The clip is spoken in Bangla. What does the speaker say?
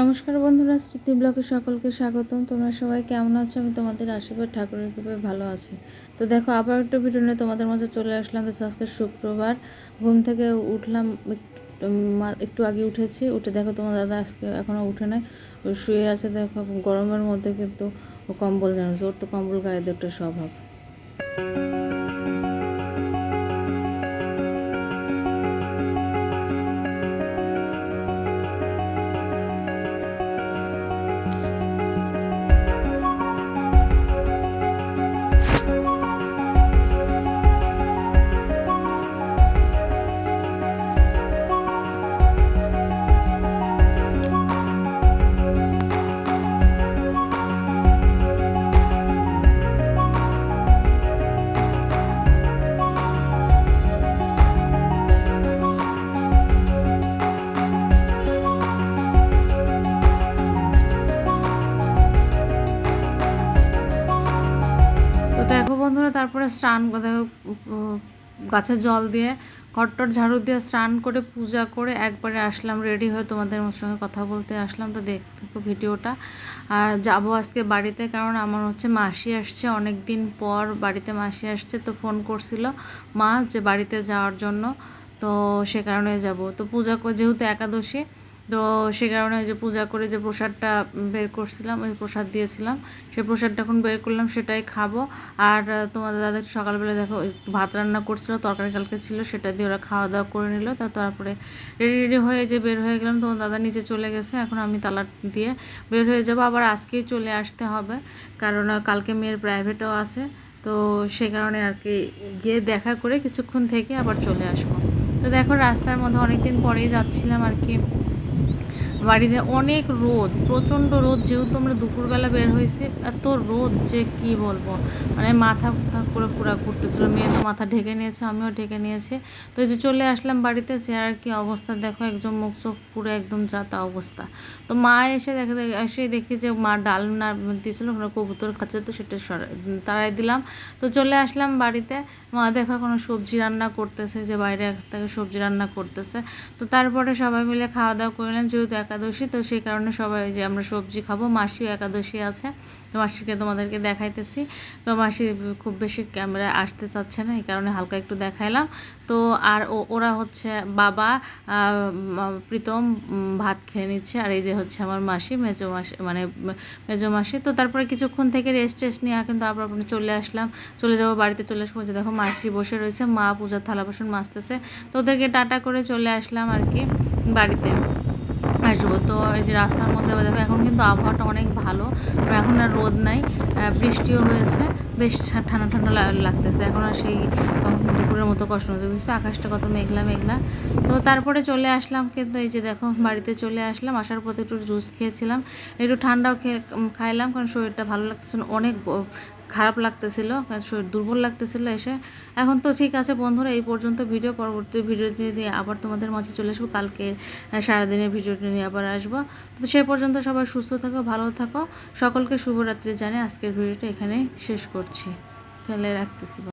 নমস্কার বন্ধুরা, স্মৃতি ব্লগে সকলকে স্বাগতম। তোমরা সবাই কেমন আছো? আমি তোমাদের আশীর্বাদ ঠাকুরের কৃপায় ভালো আছি। তো দেখো, আবার একটা ভিডিও নিয়ে তোমাদের মাঝে চলে আসলাম। তো আজকে শুক্রবার। ঘুম থেকে উঠলাম, একটু আগে উঠেছি। উঠে দেখো, তোমার দাদা আজকে এখনও উঠে নাই। শুয়ে আছে, দেখো, গরমের মধ্যে কিন্তু কম্বল জানাচ্ছে ওর তো কম্বল গায়ে একটা স্বভাব। বন্ধুরা তারপরে স্নান গাছে জল দিয়ে ঘরটর ঝাড়ু দিয়ে স্নান করে পূজা করে একবারে আসলাম রেডি হয়ে তোমাদের সঙ্গে কথা বলতে আসলাম। তো দেখো ভিডিওটা। আর যাব আজকে বাড়িতে কারণ আমার হচ্ছে মাসি আসছে অনেক দিন পর বাড়িতে মাসি আসছে, তো ফোন করছিল মা যে বাড়িতে যাওয়ার জন্য, তো সে কারণে যাব। তো পূজা করে, যেহেতু একাদশী তো সে কারণে ওই যে পূজা করে যে প্রসাদটা বের করছিলাম, ওই প্রসাদ দিয়েছিলাম। সেই প্রসাদটা এখন বের করলাম, সেটাই খাব। আর তোমাদের দাদা সকালবেলা দেখো ভাত রান্না করছিল, তরকারি কালকে ছিল, সেটা দিয়ে ওরা খাওয়া দাওয়া করে নিল। তা তারপরে রেডি রেডি হয়ে যে বের হয়ে গেলাম, তোমার দাদা নিচে চলে গেছে। এখন আমি তালা দিয়ে বের হয়ে যাব। আবার আজকেই চলে আসতে হবে, কারণ কালকে মেয়ের প্রাইভেটও আছে। তো সে কারণে আর কি গিয়ে দেখা করে কিছুক্ষণ থেকে আবার চলে আসব। তো দেখো, রাস্তার মধ্যে অনেকদিন পরেই যাচ্ছিলাম আর কি। বাড়িতে অনেক রোদ, প্রচণ্ড রোদ যেহেতু আমরা দুপুরবেলা বের হয়েছি, এত রোদ যে কি বলব? মানে মাথা করে পুরা ঘুরতেছিল, মেয়ে তো মাথা ঢেকে নিয়েছে, আমিও ঢেকে নিয়েছি। তো এই যে চলে আসলাম বাড়িতে সে আর কি অবস্থা দেখো, একদম মুখ চোখ পুরো একদম যাতা অবস্থা। তো মা এসে দেখে এসে দেখি যে মা ডাল না দিয়েছিল, ওখানে কবুতর খাচ্ছে, তো সেটা সরা- তাড়াই দিলাম। তো চলে আসলাম বাড়িতে মা দেখো কোনো সবজি রান্না করতেছে, যে বাইরে থেকে সবজি রান্না করতেছে। তো তারপরে সবাই মিলে খাওয়া দাওয়া করলাম যেহেতু একাদশী, তো সেই কারণে সবাই যে আমরা সবজি খাব। মাসিও একাদশী আছে, তো মাসিকে তোমাদেরকে দেখাইতেছি। তো মাসি খুব বেশি ক্যামেরায় আসতে চাচ্ছে না, এই কারণে হালকা একটু দেখাইলাম। তো আর ওরা হচ্ছে বাবা প্রীতম ভাত খেয়ে নিচ্ছে। আর এই যে হচ্ছে আমার মাসি, মেজো মাসি মানে মেজো মাসি। তো তারপরে কিছুক্ষণ থেকে রেস্ট টেস্ট নিয়ে কিন্তু আবার চলে আসলাম। চলে যাব বাড়িতে, চলে আসব যে দেখো মাসি বসে রয়েছে মা পূজার থালা বাসন মাজতেছে। তো ওদেরকে টাটা করে চলে আসলাম আর কি বাড়িতে আসব। তো এই যে রাস্তার মধ্যে দেখো এখন কিন্তু আবহাওয়াটা অনেক ভালো এখন আর রোদ নাই বৃষ্টিও হয়েছে বেশ ঠান্ডা ঠান্ডা লাগতেছে। এখন আর সেই তখন দুপুরের মতো কষ্ট হতে দেখছ আকাশটা কত মেঘলা মেঘলা। তো তারপরে চলে আসলাম কিন্তু এই যে দেখো বাড়িতে চলে আসলাম আসার পথে একটু জুস খেয়েছিলাম একটু ঠান্ডাও খেয়ে খাইলাম কারণ শরীরটা ভালো লাগতেছিল না, অনেক খারাপ লাগতেছিল শরীর দুর্বল লাগতেছিল এসে। এখন তো ঠিক আছে বন্ধুরা, এই পর্যন্ত ভিডিও, পরবর্তী ভিডিও দিয়ে আবার তোমাদের মাঝে চলে আসব। কালকে সারাদিনের ভিডিওটি নিয়ে আবার আসব। তো সে পর্যন্ত সবাই সুস্থ থাকো, ভালো থাকো। সকলকে শুভরাত্রি জানে আজকের ভিডিওটা এখানে শেষ করছি। তাহলে রাখতেছি।